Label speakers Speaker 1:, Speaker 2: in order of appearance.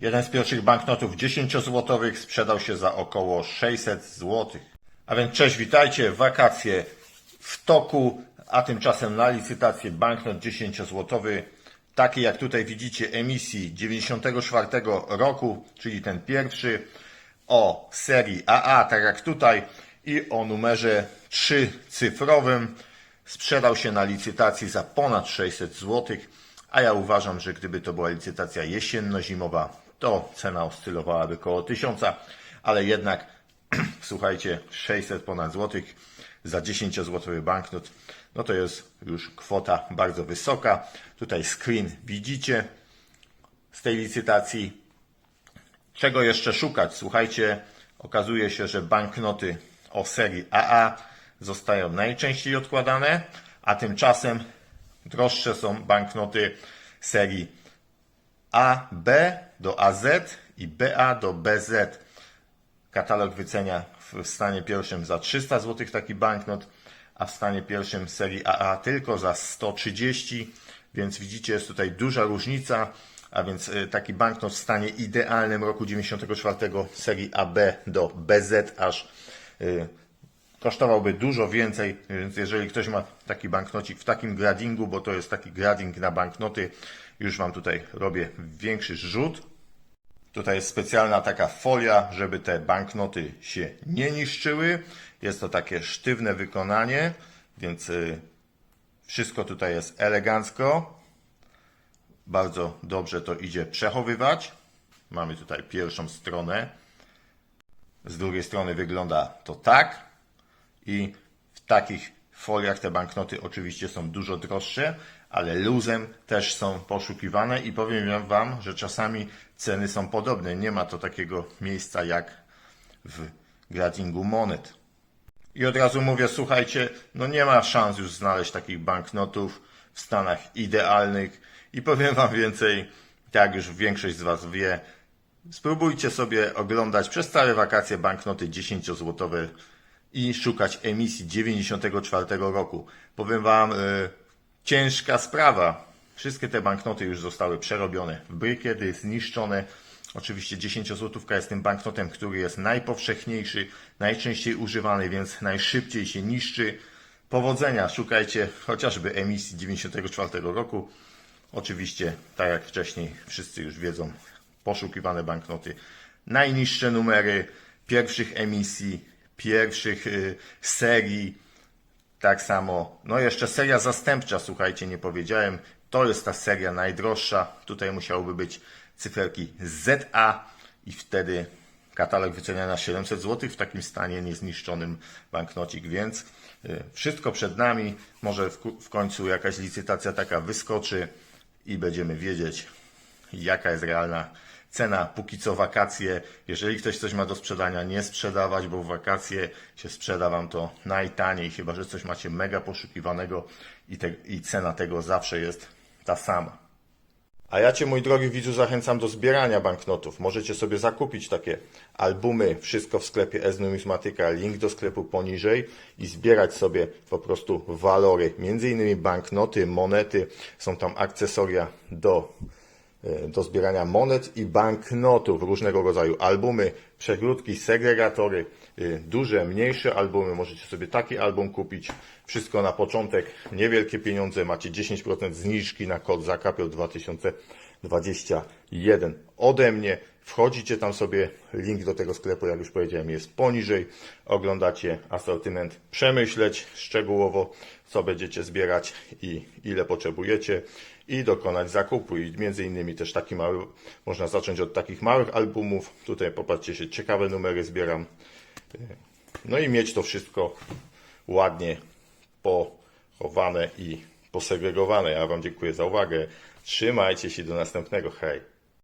Speaker 1: Jeden z pierwszych banknotów 10-złotowych sprzedał się za około 600 zł. A więc cześć, witajcie, wakacje w toku, a tymczasem na licytację banknot 10-złotowy, taki jak tutaj widzicie emisji 94 roku, czyli ten pierwszy, o serii AA, tak jak tutaj, i o numerze trzycyfrowym. Sprzedał się na licytacji za ponad 600 zł, a ja uważam, że gdyby to była licytacja jesienno-zimowa, to cena oscylowałaby koło 1000, ale jednak, słuchajcie, 600 ponad złotych za 10-złotowy banknot, no to jest już kwota bardzo wysoka. Tutaj screen widzicie z tej licytacji. Czego jeszcze szukać? Słuchajcie, okazuje się, że banknoty o serii AA zostają najczęściej odkładane, a tymczasem droższe są banknoty serii AB do AZ i BA do BZ. Katalog wycenia w stanie pierwszym za 300 zł taki banknot, a w stanie pierwszym serii AA tylko za 130, więc widzicie, jest tutaj duża różnica, a więc y, taki banknot w stanie idealnym roku 94 serii AB do BZ aż y, kosztowałby dużo więcej, więc jeżeli ktoś ma taki banknocik w takim gradingu, bo to jest taki grading na banknoty, już Wam tutaj robię większy rzut. Tutaj jest specjalna taka folia, żeby te banknoty się nie niszczyły. Jest to takie sztywne wykonanie, więc y, wszystko tutaj jest elegancko. Bardzo dobrze to idzie przechowywać. Mamy tutaj pierwszą stronę. Z drugiej strony wygląda to tak. I w takich foliach te banknoty oczywiście są dużo droższe, ale luzem też są poszukiwane i powiem Wam, że czasami ceny są podobne. Nie ma to takiego miejsca jak w gradingu monet. I od razu mówię, słuchajcie, no nie ma szans już znaleźć takich banknotów w stanach idealnych i powiem Wam więcej, tak już większość z Was wie, spróbujcie sobie oglądać przez całe wakacje banknoty 10-złotowe i szukać emisji 94 roku. Powiem Wam, y, ciężka sprawa. Wszystkie te banknoty już zostały przerobione w brykiedy, zniszczone. Oczywiście 10-złotówka jest tym banknotem, który jest najpowszechniejszy, najczęściej używany, więc najszybciej się niszczy. Powodzenia, szukajcie chociażby emisji 94 roku. Oczywiście, tak jak wcześniej wszyscy już wiedzą, poszukiwane banknoty, najniższe numery pierwszych emisji, pierwszych y, serii, tak samo, no jeszcze seria zastępcza, słuchajcie, nie powiedziałem, to jest ta seria najdroższa, tutaj musiałoby być cyferki ZA i wtedy katalog wycenia na 700 zł w takim stanie niezniszczonym banknocik, więc y, wszystko przed nami, może w końcu jakaś licytacja taka wyskoczy i będziemy wiedzieć, jaka jest realna cena. Póki co wakacje, jeżeli ktoś coś ma do sprzedania, nie sprzedawać, bo w wakacje się sprzeda Wam to najtaniej, chyba że coś macie mega poszukiwanego i, te, i cena tego zawsze jest ta sama. A ja Cię, mój drogi widzu, zachęcam do zbierania banknotów. Możecie sobie zakupić takie albumy, wszystko w sklepie S-Numismatyka, link do sklepu poniżej i zbierać sobie po prostu walory, między innymi banknoty, monety, są tam akcesoria do, do zbierania monet i banknotów, różnego rodzaju albumy, przegródki, segregatory, y, duże, mniejsze albumy, możecie sobie taki album kupić, wszystko na początek, niewielkie pieniądze, macie 10% zniżki na kod Zakapiel 2021 ode mnie, wchodzicie tam sobie, link do tego sklepu, jak już powiedziałem, jest poniżej, oglądacie asortyment, przemyśleć szczegółowo, co będziecie zbierać i ile potrzebujecie i dokonać zakupu. I między innymi też taki mały, można zacząć od takich małych albumów. Tutaj popatrzcie się, ciekawe numery zbieram. No i mieć to wszystko ładnie pochowane i posegregowane. Ja Wam dziękuję za uwagę. Trzymajcie się do następnego. Hej!